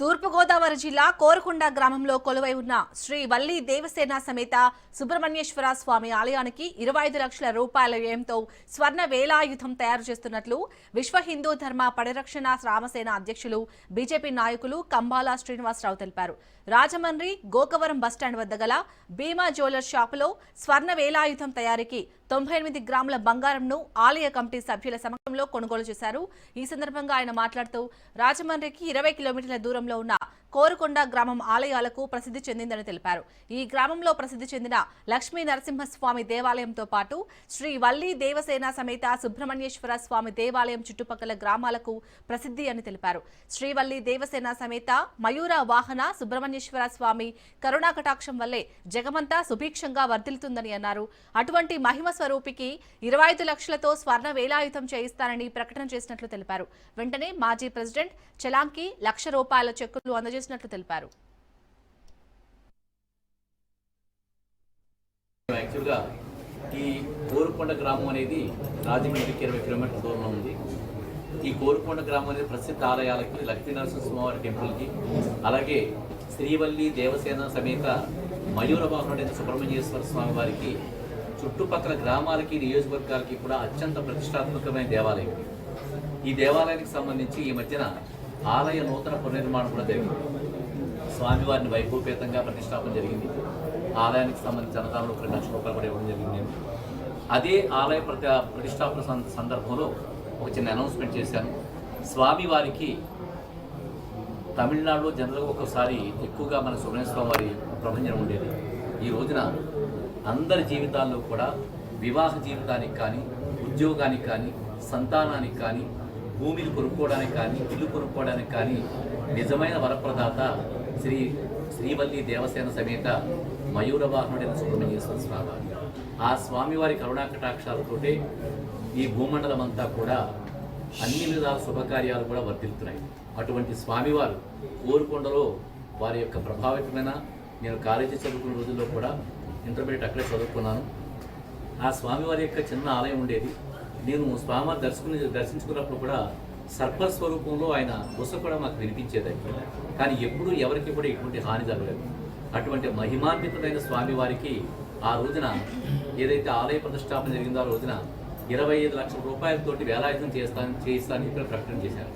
తూర్పుగోదావరి జిల్లా కోరకొండ గ్రామంలో కొలువై ఉన్న శ్రీ వల్లి దేవసేన సమేత సుబ్రహ్మణ్యేశ్వర స్వామి ఆలయానికి ఇరవై ఐదు లక్షల రూపాయల వ్యయంతో స్వర్ణ వేలాయుధం తయారు చేస్తున్నట్లు విశ్వ హిందూ ధర్మ పరిరక్షణ రామసేన అధ్యక్షులు బీజేపీ నాయకులు కంబాల శ్రీనివాసరావు తెలిపారు. రాజమండ్రి గోకవరం బస్టాండ్ వద్ద గల భీమా జ్యువెలర్స్ షాపులో స్వర్ణ వేలాయుధం తయారీకి తొంభై ఎనిమిది గ్రాముల బంగారంను ఆలయ కమిటీ సభ్యుల సమక్షంలో కొనుగోలు చేశారు. ఈ సందర్భంగా ఆయన మాట్లాడుతూ రాజమండ్రికి ఇరవై కిలోమీటర్ల దూరంలో ఉన్న కోరుకొండ గ్రామం ఆలయాలకు ప్రసిద్ధి చెందిందని తెలిపారు. ఈ గ్రామంలో ప్రసిద్ధి చెందిన లక్ష్మీ నరసింహస్వామి దేవాలయంతో పాటు శ్రీ వల్లి దేవసేన సమేత సుబ్రహ్మణ్యేశ్వర స్వామి దేవాలయం చుట్టుపక్కల గ్రామాలకు ప్రసిద్ధి అని తెలిపారు. శ్రీవల్లి దేవసేన సమేత మయూర వాహన సుబ్రహ్మణ్యేశ్వర స్వామి కరుణా కటాక్షం వల్లే జగమంతా సుభిక్షంగా వర్ధిల్తుందని అన్నారు. అటువంటి మహిమ స్వరూపికి ఇరవై ఐదు లక్షలతో స్వర్ణ వేలాయుధం చేయిస్తానని ప్రకటన చేసినట్లు తెలిపారు. వెంటనే మాజీ ప్రెసిడెంట్ చలాంకి లక్ష రూపాయల చెక్కులు చేసినట్లు తెలిపారు. యాక్చువల్గా ఈ కోరుకొండ గ్రామం అనేది రాజమండ్రికి ఇరవై కిలోమీటర్ల దూరంలో ఉంది. ఈ కోరుకొండ గ్రామం అనేది ప్రసిద్ధ ఆలయాలకి లక్ష్మీనరసింహస్వామి టెంపుల్కి అలాగే శ్రీవల్లి దేవసేన సమేత మయూర వాహనుడైన సుబ్రహ్మణ్యేశ్వర స్వామి వారికి చుట్టుపక్కల గ్రామాలకి నియోజకవర్గాలకి కూడా అత్యంత ప్రతిష్టాత్మకమైన దేవాలయం ఈ దేవాలయానికి సంబంధించి ఈ మధ్యన ఆలయ నూతన పునర్నిర్మాణం కూడా జరిగింది. స్వామివారిని వైభవపేతంగా ప్రతిష్టాపన జరిగింది. ఆలయానికి సంబంధించిన అన్నదానంలో ఒక లక్ష రూపాయలు కూడా ఇవ్వడం జరిగింది. అదే ఆలయ ప్రతి ప్రతిష్టాపన సందర్భంలో ఒక చిన్న అనౌన్స్మెంట్ చేశాను. స్వామివారికి తమిళనాడులో జనరల్గా ఒక్కోసారి ఎక్కువగా మన సుబ్రహ్మణ్య వారి ప్రభంజనం ఉండేది. ఈ రోజున అందరి జీవితాల్లో కూడా వివాహ జీవితానికి కానీ ఉద్యోగానికి కానీ సంతానానికి కానీ భూమిని కొనుక్కోవడానికి కానీ ఇల్లు కొనుక్కోవడానికి కానీ నిజమైన వరప్రదాత శ్రీ శ్రీవల్లి దేవసేన సమేత మయూర వాహనుడైన సుబ్రహ్మణ్యేశ్వర స్వామి. ఆ స్వామివారి కరుణాకటాక్షాలతోటే ఈ భూమండలం అంతా కూడా అన్ని విధాల శుభకార్యాలు కూడా వర్ధిల్లుతున్నాయి. అటువంటి స్వామివారు కోరుకొండలో వారి యొక్క ప్రభావితమైన నేను కాలేజీ చదువుకున్న రోజుల్లో కూడా ఇంటర్మీడియట్ అక్కడే చదువుకున్నాను. ఆ స్వామివారి యొక్క చిన్న ఆలయం ఉండేది. నేను స్వామివారి దర్శకుని దర్శించుకున్నప్పుడు కూడా సర్ప స్వరూపంలో ఆయన బుస కూడా మాకు వినిపించేది కానీ ఎప్పుడూ ఎవరికి కూడా ఎటువంటి హాని జరగలేదు. అటువంటి మహిమాన్వితమైన స్వామివారికి ఆ రోజున ఏదైతే ఆలయ ప్రతిష్టాపన జరిగిందో ఆ రోజున ఇరవై ఐదు లక్షల రూపాయలతోటి వేలాయుధం చేస్తాను చేయిస్తానని ఇక్కడ ప్రకటన చేశారు.